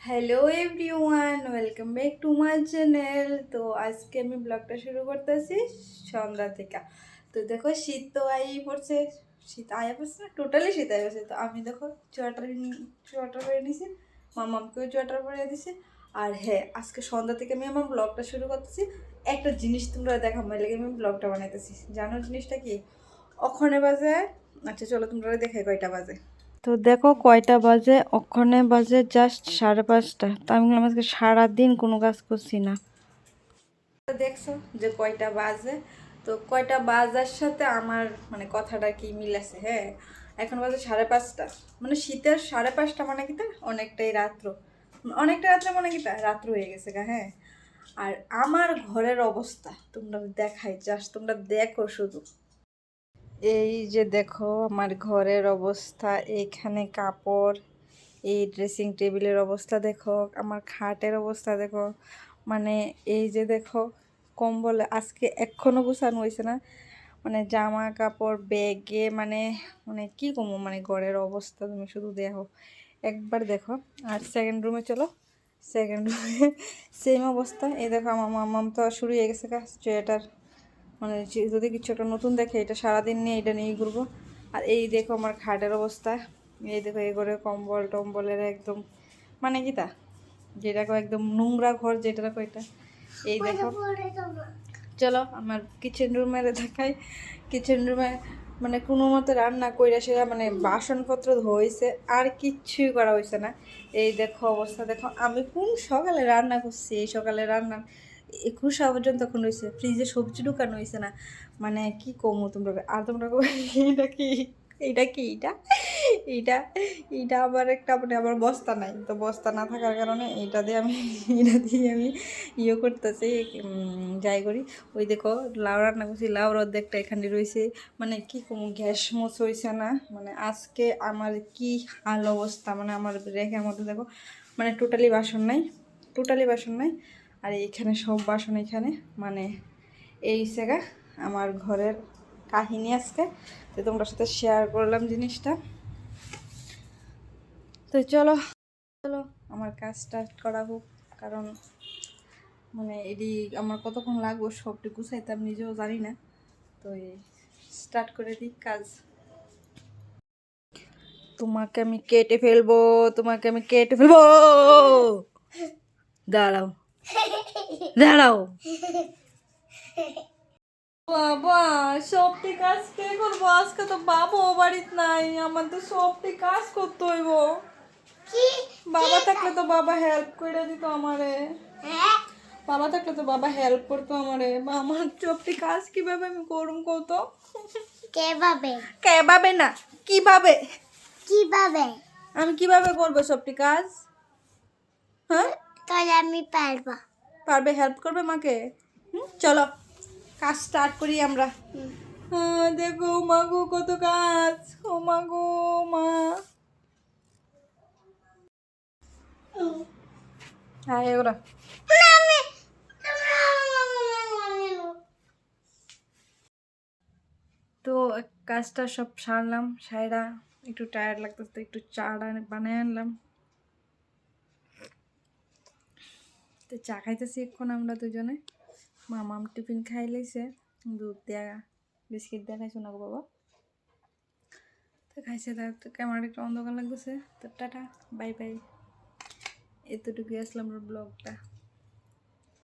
Hello everyone, welcome back to my channel. তো আজকে আমি ব্লগটা শুরু করতেছি সন্ধ্যা থেকে। তো দেখো শীত তো আই পড়ছে। শীত আয়া পড়ছে না? টোটালি শীত আয়া পড়ছে। তো আমি দেখো সোয়েটার সোয়েটার পরে নিছি মামামকেও সোয়েটার পরে দিছি। আর হ্যাঁ আজকে সন্ধ্যা থেকে আমি আমার ব্লগটা শুরু করতেছি। একটা জিনিস তোমরা দেখা, আমার লেগে আমি ব্লগটা বানাইতেছি। জানো জিনিসটা কি? ওখানে বাজে আচ্ছা চলো তোমরা দেখে কয়টা বাজে। তো দেখো কয়টা বাজে? ওখানে বাজে জাস্ট সাড়ে পাঁচটা। তো আমি আজকে সারাদিন কোনো কাজ করছি না। দেখছ যে কয়টা বাজে? তো কয়টা বাজার সাথে আমার মানে কথাটা কি মিল আছে? হ্যাঁ এখন বাজে সাড়ে পাঁচটা। মানে শীতের সাড়ে পাঁচটা মানে কি তা? অনেকটাই রাত্র। অনেকটা রাত্রে মানে কি তা? রাত্র হয়ে গেছে গা হ্যাঁ। আর আমার ঘরের অবস্থা তোমরা দেখাই জাস্ট তোমরা দেখো শুধু। এই যে দেখো আমার ঘরের অবস্থা, এইখানে কাপড়, এই ড্রেসিং টেবিলের অবস্থা দেখো, আমার খাটের অবস্থা দেখো। মানে এই যে দেখো, কম্বল আজকে এখনও গুছানো হয়েছে না। মানে জামা কাপড় ব্যাগে মানে মানে কি কমো মানে ঘরের অবস্থা তুমি শুধু দেখো। একবার দেখো, আর সেকেন্ড রুমে চলো। সেকেন্ড রুমে সেম অবস্থা। এই দেখো, আমার মামাম তো শুরু হয়ে গেছে কাজ সোয়েটার। মানে যদি কিছু একটা নতুন দেখে এটা সারাদিন নিয়ে এটা নিয়েই ঘুরবো। আর এই দেখো আমার খাটের অবস্থা। এই দেখো এই করে কম্বল টম্বলের একদম মানে কি তা? যেটাকে একদম নোংরা ঘর যেটা এটা? এই দেখো। চলো আমার কিচেন রুমে দেখাই। কিচেন রুমে মানে কোনো মতে রান্না কইরা সেরা মানে বাসনপত্র ধোইছে আর কিচ্ছুই করা হয়েছে না। এই দেখো অবস্থা দেখো আমি কোন সকালে রান্না করছি? এই সকালে রান্না একুশ পর্যন্ত তখন হয়েছে ফ্রিজে সবজি ঢুকানো হয়েছে না। মানে কি কমো তোমরা? আর তোমরা এইটা কি? এইটা কি? এইটা? এইটা? এইটা আবার একটা মানে আমার বস্তা নাই। তো বস্তা না থাকার কারণে এইটা দিয়ে আমি এটা দিয়ে আমি ইয়ে করতেছি যাই করি। ওই দেখো, লাউ রান্না করছি। লাউর অর্ধেকটা এখানে রয়েছে। মানে কি কম? গ্যাস মোচ হয়েছে না। মানে আজকে আমার কি হাল অবস্থা? মানে আমার রেখের মধ্যে দেখো মানে টোটালি বাসন নাই। টোটালি বাসন নাই। আর এইখানে সব বাসন এখানে মানে এই জায়গা আমার ঘরের কাহিনী আজকে। তো তোমরা সাথে শেয়ার করলাম জিনিসটা। তো চলো চলো আমার কাজ স্টার্ট করা হোক, কারণ মানে এটি আমার কতক্ষণ লাগবে সবটি গুছাইতে আমি নিজেও জানি না। তো স্টার্ট করে দিই কাজ। তোমাকে আমি কেটে ফেলব, তোমাকে আমি কেটে ফেলব। দাঁড়াও। দাঁড়াও। বাবা সবটি কাজ কে করব? আজকে তো বাবা বাড়িতে নাই আমার তো সবটি কাজ করতে হইব। বাবা থাকলে তো বাবা হেল্প করে দিত আমারে। বাবা থাকলে তো বাবা হেল্প করতো আমারে। বা আমার সবটি কাজ কীভাবে আমি করুম কত কেভাবে? কেভাবে না কীভাবে? কীভাবে? আমি কীভাবে করব সবটি কাজ? হ্যাঁ? তাহলে আমি পারব। পারবে হেল্প করবে মাকে? হুম, চলো কাজ স্টার্ট করি আমরা। হ্যাঁ, দেখো মা গো কত কাজ। ও মা গো মা। হ্যাঁ এগুলা তো কাজটা সব সারলাম সাইরা একটু টায়ার্ড লাগতেছে তো একটু চা বানিয়ে আনলাম। তো চা খাইতেছি এখন আমরা দুজনে। মামাম টিফিন খাই লাইছে, দুধ দেয়া বিস্কিট দেয়া খাইছো না গো বাবা। তো খাইছে তার তো ক্যামেরাটা একটু অন্ধকার লাগতেছে, তো টাটা, বাই বাই। এতটুকুই আসলাম ব্লগটা।